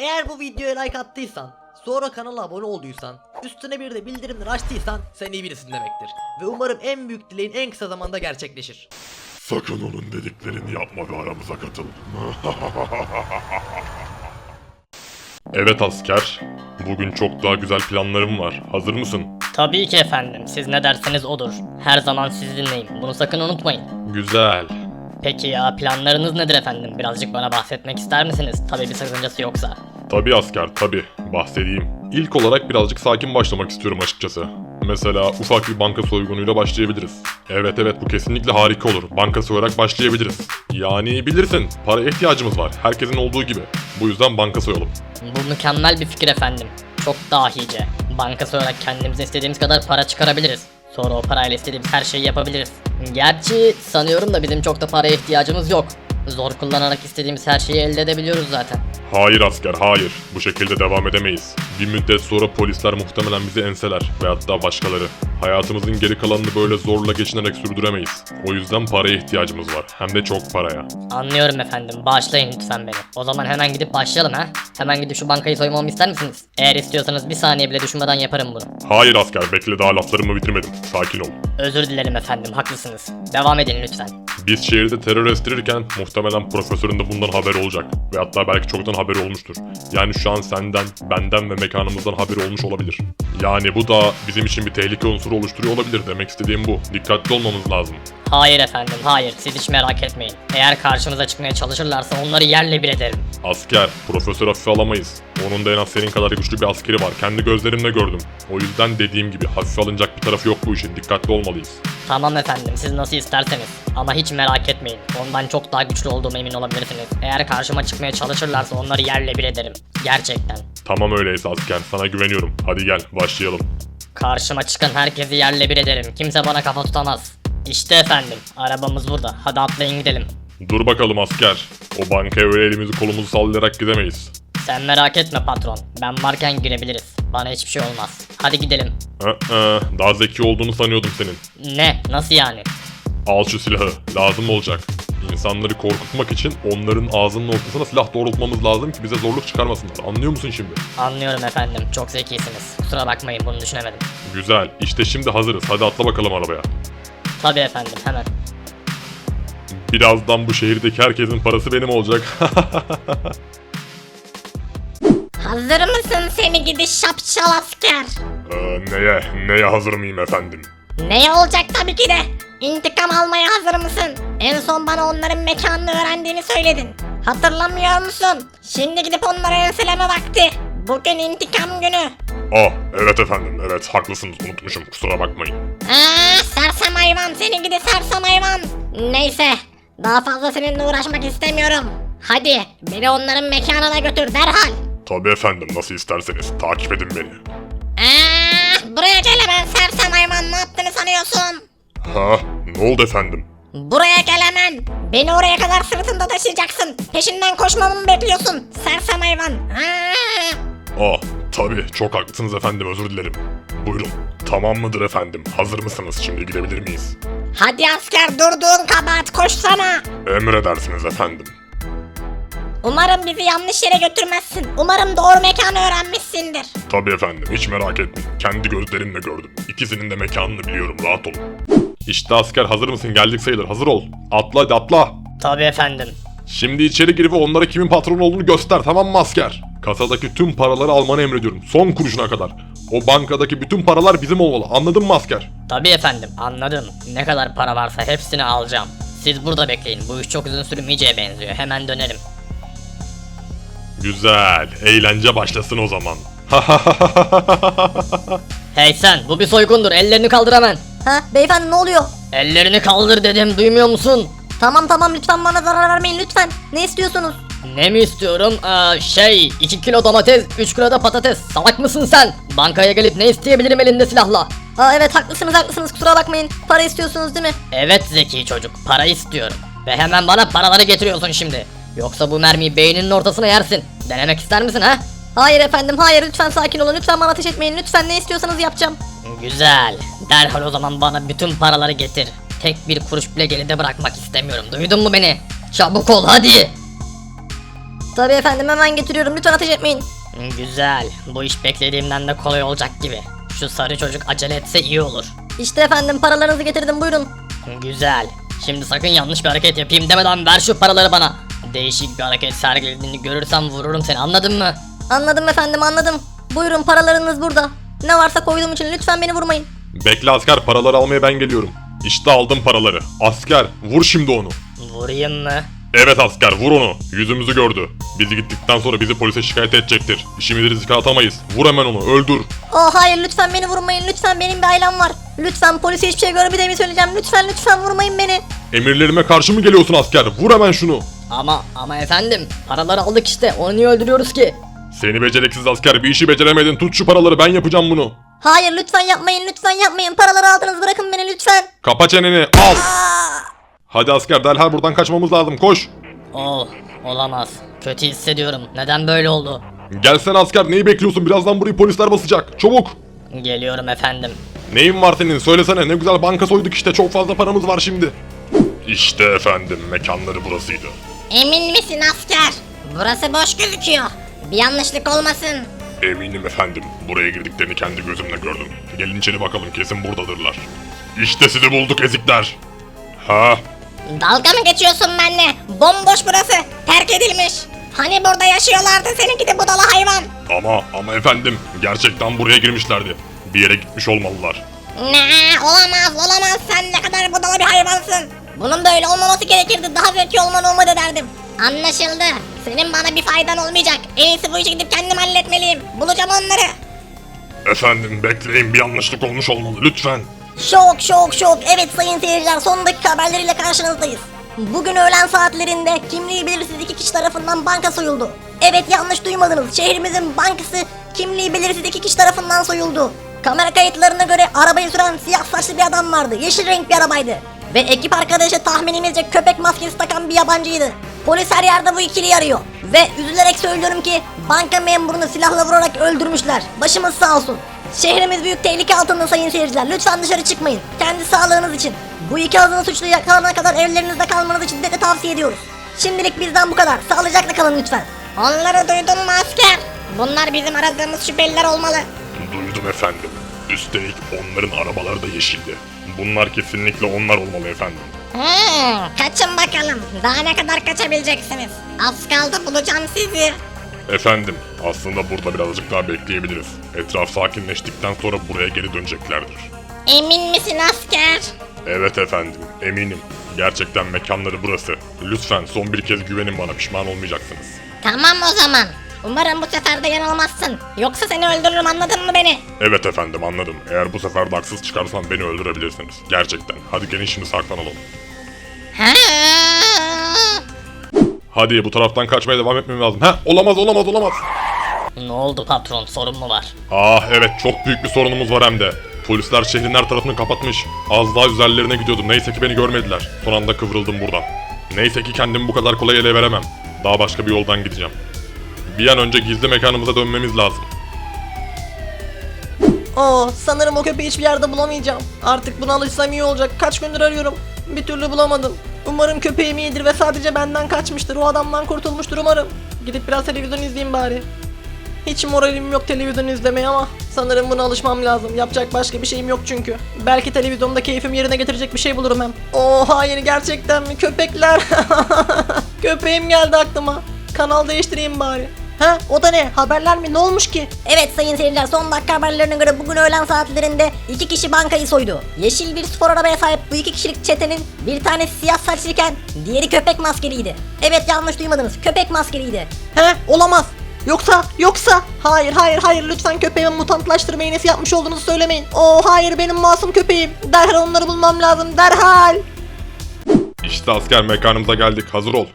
Eğer bu videoya like attıysan, sonra kanala abone olduysan, üstüne bir de bildirimleri açtıysan sen iyi birisin demektir. Ve umarım en büyük dileğin en kısa zamanda gerçekleşir. Sakın onun dediklerini yapma ve aramıza katıl. evet asker. Bugün çok daha güzel planlarım var. Hazır mısın? Tabii ki efendim. Siz ne derseniz odur. Her zaman sizi dinleyin. Bunu sakın unutmayın. Güzel. Peki ya planlarınız nedir efendim? Birazcık bana bahsetmek ister misiniz? Tabii bir sakıncası yoksa. Tabi asker tabi. Bahsedeyim. İlk olarak birazcık sakin başlamak istiyorum açıkçası. Mesela ufak bir banka soygunuyla başlayabiliriz. Evet evet bu kesinlikle harika olur. Banka soyarak başlayabiliriz. Yani bilirsin paraya ihtiyacımız var. Herkesin olduğu gibi. Bu yüzden banka soyalım. Bu mükemmel bir fikir efendim. Çok dahice. Banka soyarak kendimize istediğimiz kadar para çıkarabiliriz. Sonra o parayla istediğimiz her şeyi yapabiliriz. Gerçi sanıyorum da bizim çok da paraya ihtiyacımız yok. Zor kullanarak istediğimiz her şeyi elde edebiliyoruz zaten. Hayır asker hayır. Bu şekilde devam edemeyiz. Bir müddet sonra polisler muhtemelen bizi enseler ve hatta başkaları. Hayatımızın geri kalanını böyle zorla geçinerek sürdüremeyiz. O yüzden paraya ihtiyacımız var. Hem de çok paraya. Anlıyorum efendim. Bağışlayın lütfen beni. O zaman hemen gidip başlayalım ha. Hemen gidip şu bankayı soymamı ister misiniz? Eğer istiyorsanız bir saniye bile düşünmeden yaparım bunu. Hayır asker bekle daha laflarımı bitirmedim. Sakin ol. Özür dilerim efendim. Haklısınız. Devam edin lütfen. Biz şehirde terör estirirken muhtemelen profesörün de bundan haberi olacak. Ve hatta belki çoktan haberi olmuştur. Yani şu an senden, benden ve mekanımızdan haberi olmuş olabilir. Yani bu da bizim için bir tehlike unsuru oluşturuyor olabilir. Demek istediğim bu. Dikkatli olmamız lazım. Hayır efendim hayır. Siz hiç merak etmeyin. Eğer karşımıza çıkmaya çalışırlarsa onları yerle bir ederim. Asker, profesör hafife alamayız. Onun da en az senin kadar güçlü bir askeri var. Kendi gözlerimle gördüm. O yüzden dediğim gibi hafife alınacak bir tarafı yok bu işin. Dikkatli olmalıyız. Tamam efendim siz nasıl isterseniz. Ama hiç merak etmeyin. Ondan çok daha güçlü olduğuma emin olabilirsiniz. Eğer karşıma çıkmaya çalışırlarsa onları yerle bir ederim. Gerçekten. Tamam öyleyse asker. Sana güveniyorum. Hadi gel başlayalım. Karşıma çıkan herkesi yerle bir ederim. Kimse bana kafa tutamaz. İşte efendim. Arabamız burada. Hadi atlayın gidelim. Dur bakalım asker. O bankaya öyle elimizi kolumuzu sallayarak gidemeyiz. Sen merak etme patron. Ben varken girebiliriz. Bana hiçbir şey olmaz. Hadi gidelim. Ee, daha zeki olduğunu sanıyordum senin. Ne? Nasıl yani? Al şu silahı. Lazım olacak. İnsanları korkutmak için onların ağzının ortasına silah doğrultmamız lazım ki bize zorluk çıkarmasınlar. Anlıyor musun şimdi? Anlıyorum efendim. Çok zekisiniz. Kusura bakmayın bunu düşünemedim. Güzel. İşte şimdi hazırız. Hadi atla bakalım arabaya. Tabii efendim hemen. Birazdan bu şehirdeki herkesin parası benim olacak. Hazır mısın seni gidi şapşal asker? ee, neye? Neye hazır mıyım efendim? Ne olacak tabii ki de. İntikam almaya hazır mısın? En son bana onların mekanını öğrendiğini söyledin. Hatırlamıyor musun? Şimdi gidip onları enseleme vakti. Bugün intikam günü. Ah evet efendim. Evet haklısınız. Unutmuşum. Kusura bakmayın. Aa, sersem hayvan seni gidi sersem hayvan. Neyse daha fazla seninle uğraşmak istemiyorum. Hadi beni onların mekanına götür derhal. Tabii efendim. Nasıl isterseniz. Takip edin beni. Aa, buraya gel hemen sersem hayvan ne yaptığını sanıyorsun? Ha? Ne oldu efendim? Buraya gel hemen. Beni oraya kadar sırtında taşıyacaksın. Peşinden koşmamı mı bekliyorsun? Sersem hayvan. Aa! Ah tabii. Çok haklısınız efendim. Özür dilerim. Buyurun. Tamam mıdır efendim? Hazır mısınız? Şimdi gidebilir miyiz? Hadi asker durduğun kabahat koşsana. Emredersiniz efendim. Umarım bizi yanlış yere götürmezsin. Umarım doğru mekanı öğrenmişsindir. Tabii efendim hiç merak etmeyin. Kendi gözlerimle gördüm. İkisinin de mekanını biliyorum rahat olun. İşte asker hazır mısın? Geldik sayılır. Hazır ol. Atla hadi atla. Tabii efendim. Şimdi içeri gir ve onlara kimin patron olduğunu göster tamam mı asker? Kasadaki tüm paraları almanı emrediyorum. Son kuruşuna kadar. O bankadaki bütün paralar bizim olmalı. Anladın mı asker? Tabii efendim anladım. Ne kadar para varsa hepsini alacağım. Siz burada bekleyin. Bu iş çok uzun sürmeyeceğe benziyor. Hemen dönerim. Güzel. Eğlence başlasın o zaman. Hey sen bu bir soygundur. Ellerini kaldır hemen. Ha beyefendi ne oluyor? Ellerini kaldır dedim. Duymuyor musun? Tamam tamam lütfen bana zarar vermeyin lütfen. Ne istiyorsunuz? Ne mi istiyorum? Aa, şey 2 kilo domates 3 kilo da patates. Salak mısın sen? Bankaya gelip ne isteyebilirim elinde silahla? Aa evet haklısınız haklısınız kusura bakmayın. Para istiyorsunuz değil mi? Evet zeki çocuk para istiyorum. Ve hemen bana paraları getiriyorsun şimdi. Yoksa bu mermiyi beyninin ortasına yersin. Denemek ister misin ha? Hayır efendim hayır lütfen sakin olun lütfen bana ateş etmeyin lütfen ne istiyorsanız yapacağım. Güzel. Derhal o zaman bana bütün paraları getir. Tek bir kuruş bile geride bırakmak istemiyorum. Duydun mu beni? Çabuk ol hadi. Tabii efendim hemen getiriyorum lütfen ateş etmeyin. Güzel. Bu iş beklediğimden de kolay olacak gibi. Şu sarı çocuk acele etse iyi olur. İşte efendim paralarınızı getirdim buyurun. Güzel. Şimdi sakın yanlış bir hareket yapayım demeden ver şu paraları bana. Değişik bir hareket sergilediğini görürsem vururum seni anladın mı? Anladım efendim anladım. Buyurun paralarınız burada. Ne varsa koyduğum için lütfen beni vurmayın. Bekle asker paraları almaya ben geliyorum. İşte aldım paraları. Asker vur şimdi onu. Vurayım mı? Evet asker vur onu. Yüzümüzü gördü. Bizi gittikten sonra bizi polise şikayet edecektir. İşimizi riske atamayız. Vur hemen onu öldür. Oh hayır lütfen beni vurmayın lütfen benim bir ailem var. Lütfen polise hiçbir şey görmediğimi söyleyeceğim. Lütfen lütfen vurmayın beni. Emirlerime karşı mı geliyorsun asker? Vur hemen şunu. Ama ama efendim paraları aldık işte onu niye öldürüyoruz ki? Seni beceriksiz asker bir işi beceremedin. Tut şu paraları ben yapacağım bunu. Hayır lütfen yapmayın lütfen yapmayın. Paraları aldınız bırakın beni lütfen. Kapa çeneni al. Hadi asker derhal buradan kaçmamız lazım koş. Oh olamaz. Kötü hissediyorum. Neden böyle oldu? Gelsen asker neyi bekliyorsun birazdan burayı polisler basacak. Çabuk. Geliyorum efendim. Neyin var senin söylesene ne güzel banka soyduk işte çok fazla paramız var şimdi. İşte efendim mekanları burasıydı. Emin misin asker? Burası boş gözüküyor. Bir yanlışlık olmasın. Eminim efendim buraya girdiklerini kendi gözümle gördüm. Gelin içeri bakalım kesin buradadırlar. İşte sizi bulduk ezikler. Ha Dalga mı geçiyorsun benimle? Bomboş burası. Terk edilmiş. Hani burada yaşıyorlardı seninki de budala hayvan. ama ama efendim gerçekten buraya girmişlerdi. Bir yere gitmiş olmalılar. Ne olamaz olamaz sen ne kadar budala bir hayvansın. Bunun böyle olmaması gerekirdi daha zeki olman olmadı derdim. Anlaşıldı. Senin bana bir faydan olmayacak. En iyisi bu işi gidip kendim halletmeliyim. Bulacağım onları. Efendim bekleyin bir yanlışlık olmuş olmalı lütfen. Şok şok şok. Evet sayın seyirciler son dakika haberleriyle karşınızdayız. Bugün öğlen saatlerinde kimliği belirsiz iki kişi tarafından banka soyuldu. Evet yanlış duymadınız. Şehrimizin bankası kimliği belirsiz iki kişi tarafından soyuldu. Kamera kayıtlarına göre arabayı süren siyah saçlı bir adam vardı. Yeşil renk bir arabaydı. Ve ekip arkadaşı tahminimizce köpek maskesi takan bir yabancıydı. Polis her yerde bu ikiliyi arıyor. Ve üzülerek söylüyorum ki banka memurunu silahla vurarak öldürmüşler. Başımız sağ olsun. Şehrimiz büyük tehlike altında sayın seyirciler. Lütfen dışarı çıkmayın. Kendi sağlığınız için. Bu iki azın suçlu yakalana kadar evlerinizde kalmanızı şiddetle tavsiye ediyoruz. Şimdilik bizden bu kadar. Sağlıcakla kalın lütfen. Onları duydun mu asker? Bunlar bizim aradığımız şüpheliler olmalı. Duydum efendim. Üstelik onların arabaları da yeşildi. Bunlar kesinlikle onlar olmalı efendim. Hmm, kaçın bakalım. Daha ne kadar kaçabileceksiniz? Az kaldı bulacağım sizi. Efendim, aslında burada birazcık daha bekleyebiliriz. Etraf sakinleştikten sonra buraya geri döneceklerdir. Emin misin asker? Evet efendim, eminim. Gerçekten mekanları burası. Lütfen son bir kez güvenin bana, pişman olmayacaksınız. Tamam o zaman. Umarım bu sefer de yanılmazsın. Yoksa seni öldürürüm anladın mı beni? Evet efendim, anladım. Eğer bu sefer de haksız çıkarsam beni öldürebilirsiniz. Gerçekten. Hadi gelin şimdi saklanalım. Ha? Hadi bu taraftan kaçmaya devam etmem lazım. Heh, olamaz, olamaz, olamaz. Ne oldu patron sorun mu var? Ah evet, çok büyük bir sorunumuz var hem de. Polisler şehrin her tarafını kapatmış. Az daha üzerlerine gidiyordum. Neyse ki beni görmediler. Son anda kıvrıldım buradan. Neyse ki kendimi bu kadar kolay ele veremem. Daha başka bir yoldan gideceğim. Bir an önce gizli mekanımıza dönmemiz lazım. Oo, sanırım o köpeği hiçbir yerde bulamayacağım. Artık buna alışsam iyi olacak. Kaç gündür arıyorum. Bir türlü bulamadım. Umarım köpeğim iyidir ve sadece benden kaçmıştır. O adamdan kurtulmuştur umarım. Gidip biraz televizyon izleyeyim bari. Hiç moralim yok televizyon izlemeye ama sanırım buna alışmam lazım. Yapacak başka bir şeyim yok çünkü. Belki televizyonda keyfim yerine getirecek bir şey bulurum hem. Oo hayır gerçekten mi? Köpekler. Köpeğim geldi aklıma. Kanal değiştireyim bari. Ha o da ne? Haberler mi? Ne olmuş ki? Evet sayın seyirciler son dakika haberlerine göre bugün öğlen saatlerinde iki kişi bankayı soydu. Yeşil bir spor arabaya sahip bu iki kişilik çetenin bir tanesi siyah saçlıyken diğeri köpek maskeliydi. Evet yanlış duymadınız köpek maskeliydi. He olamaz. Yoksa yoksa hayır hayır hayır lütfen köpeğimi mutantlaştırma iğnesi yapmış olduğunuzu söylemeyin. Oo hayır benim masum köpeğim. Derhal onları bulmam lazım derhal. İşte asker mekanımıza geldik. Hazır ol.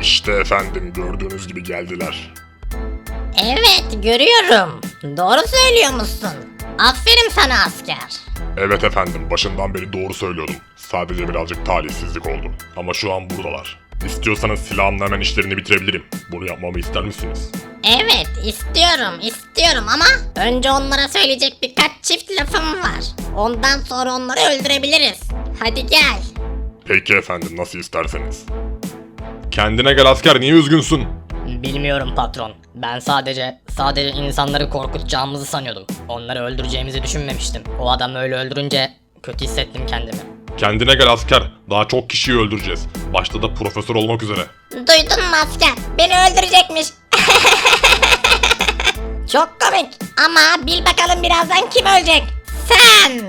İşte efendim gördüğünüz gibi geldiler. Evet görüyorum. Doğru söylüyormuşsun. Aferin sana asker. Evet efendim başından beri doğru söylüyordum. Sadece birazcık talihsizlik oldu. Ama şu an buradalar. İstiyorsanız silahımla hemen işlerini bitirebilirim. Bunu yapmamı ister misiniz? Evet istiyorum istiyorum ama önce onlara söyleyecek birkaç çift lafım var. Ondan sonra onları öldürebiliriz. Hadi gel. Peki efendim nasıl isterseniz. Kendine gel asker niye üzgünsün? Bilmiyorum patron. Ben sadece sadece insanları korkutacağımızı sanıyordum. Onları öldüreceğimizi düşünmemiştim. O adamı öyle öldürünce kötü hissettim kendimi. Kendine gel asker. Daha çok kişiyi öldüreceğiz. Başta da profesör olmak üzere. Duydun mu asker? Beni öldürecekmiş. Çok komik. Ama bil bakalım birazdan kim ölecek? Sen.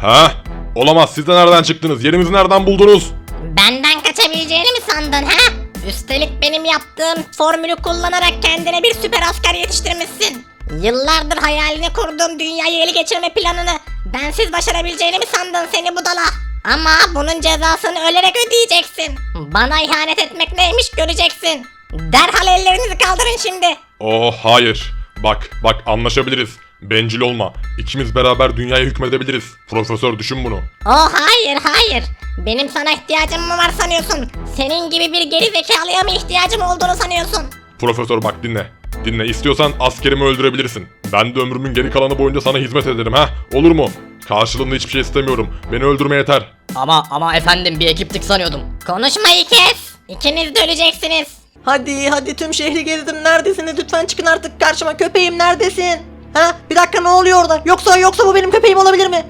Ha? Olamaz siz de nereden çıktınız? Yerimizi nereden buldunuz? Benden kaçabileceğini mi sandın ha? Üstelik benim yaptığım formülü kullanarak kendine bir süper asker yetiştirmişsin. Yıllardır hayalini kurduğum dünyayı ele geçirme planını bensiz başarabileceğini mi sandın seni budala? Ama bunun cezasını ölerek ödeyeceksin. Bana ihanet etmek neymiş göreceksin. Derhal ellerinizi kaldırın şimdi. Oh hayır. Bak bak anlaşabiliriz. Bencil olma. İkimiz beraber dünyaya hükmedebiliriz. Profesör düşün bunu. Oh hayır hayır. Benim sana ihtiyacım mı var sanıyorsun? Senin gibi bir geri zekalıya mı ihtiyacım olduğunu sanıyorsun? Profesör bak dinle. Dinle istiyorsan askerimi öldürebilirsin. Ben de ömrümün geri kalanı boyunca sana hizmet ederim ha. Olur mu? Karşılığında hiçbir şey istemiyorum. Beni öldürme yeter. Ama ama efendim bir ekiptik sanıyordum. Konuşmayı kes. İkiniz de öleceksiniz. Hadi hadi tüm şehri gezdim. Neredesiniz? Lütfen çıkın artık karşıma. Köpeğim neredesin? Ha? Bir dakika ne oluyor orada? Yoksa yoksa bu benim köpeğim olabilir mi?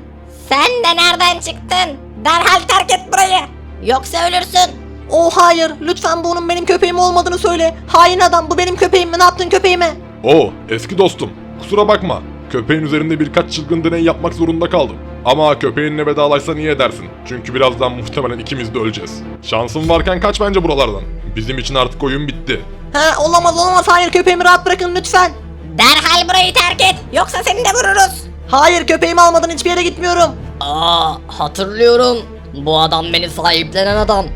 Sen de nereden çıktın? Derhal terk et burayı. Yoksa ölürsün. Oh hayır. Lütfen bunun benim köpeğim olmadığını söyle. Hain adam bu benim köpeğim mi? Ne yaptın köpeğime? Oo eski dostum. Kusura bakma. Köpeğin üzerinde birkaç çılgın deney yapmak zorunda kaldım. Ama köpeğinle vedalaşsa niye edersin? Çünkü birazdan muhtemelen ikimiz de öleceğiz. Şansın varken kaç bence buralardan. Bizim için artık oyun bitti. Ha olamaz olamaz. Hayır köpeğimi rahat bırakın lütfen. Derhal burayı terk et. Yoksa seni de vururuz. Hayır köpeğimi almadan hiçbir yere gitmiyorum. Aa hatırlıyorum. Bu adam beni sahiplenen adam.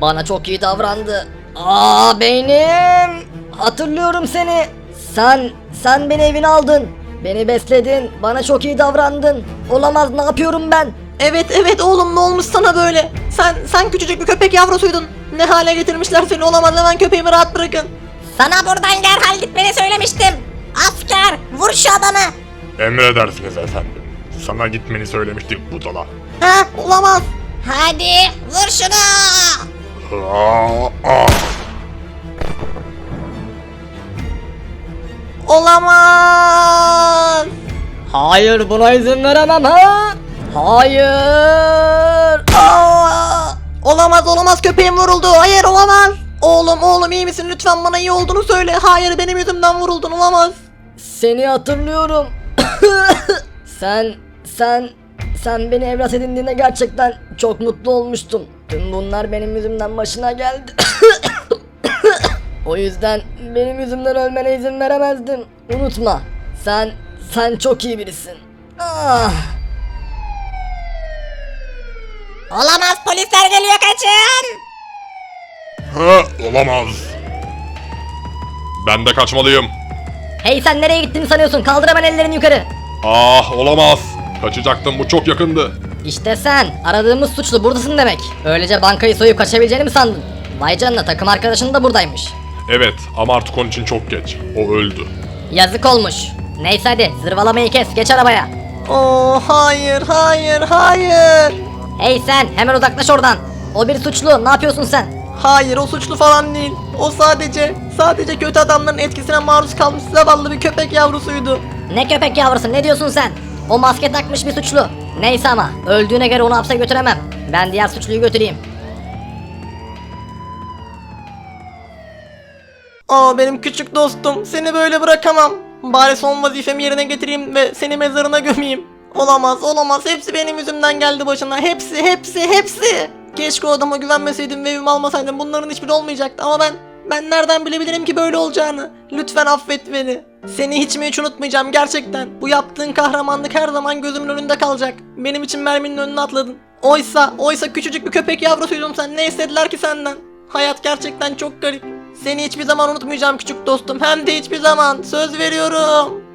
Bana çok iyi davrandı. Aa beynim. Hatırlıyorum seni. Sen sen beni evine aldın. Beni besledin. Bana çok iyi davrandın. Olamaz ne yapıyorum ben? Evet evet oğlum ne olmuş sana böyle? Sen sen küçücük bir köpek yavrusuydun. Ne hale getirmişler seni olamaz hemen köpeğimi rahat bırakın. Sana buradan derhal gitmeni söylemiştim. Asker vur şu adamı. Emredersiniz efendim. Sana gitmeni söylemiştik budala. Ha olamaz. Hadi vur şunu. Olamaz. Hayır buna izin veremem ha. Hayır. Aa! Olamaz olamaz köpeğim vuruldu. Hayır olamaz. Oğlum oğlum iyi misin? Lütfen bana iyi olduğunu söyle. Hayır benim yüzümden vuruldun olamaz. Seni hatırlıyorum. sen, sen, sen beni evlat edindiğinde gerçekten çok mutlu olmuştum. Tüm bunlar benim yüzümden başına geldi. o yüzden benim yüzümden ölmene izin veremezdim. Unutma. Sen, sen çok iyi birisin. Ah. Olamaz polisler geliyor kaçın. Ha, olamaz. Ben de kaçmalıyım. Hey sen nereye gittiğini sanıyorsun? Kaldır hemen ellerini yukarı. Ah olamaz. Kaçacaktım bu çok yakındı. İşte sen aradığımız suçlu buradasın demek. Öylece bankayı soyup kaçabileceğini mi sandın? Vay canına takım arkadaşın da buradaymış. Evet ama artık onun için çok geç. O öldü. Yazık olmuş. Neyse hadi zırvalamayı kes geç arabaya. Oo hayır hayır hayır. Hey sen hemen uzaklaş oradan. O bir suçlu ne yapıyorsun sen? Hayır o suçlu falan değil. O sadece sadece kötü adamların etkisine maruz kalmış zavallı bir köpek yavrusuydu. Ne köpek yavrusu ne diyorsun sen? O maske takmış bir suçlu. Neyse ama öldüğüne göre onu hapse götüremem. Ben diğer suçluyu götüreyim. Aa benim küçük dostum seni böyle bırakamam. Bari son vazifemi yerine getireyim ve seni mezarına gömeyim. Olamaz olamaz hepsi benim yüzümden geldi başına hepsi hepsi hepsi. Keşke o adama güvenmeseydim ve evimi almasaydım bunların hiçbiri olmayacaktı ama ben ben nereden bilebilirim ki böyle olacağını? Lütfen affet beni. Seni hiç mi hiç unutmayacağım gerçekten. Bu yaptığın kahramanlık her zaman gözümün önünde kalacak. Benim için merminin önüne atladın. Oysa, oysa küçücük bir köpek yavrusuydun sen. Ne istediler ki senden? Hayat gerçekten çok garip. Seni hiçbir zaman unutmayacağım küçük dostum. Hem de hiçbir zaman. Söz veriyorum.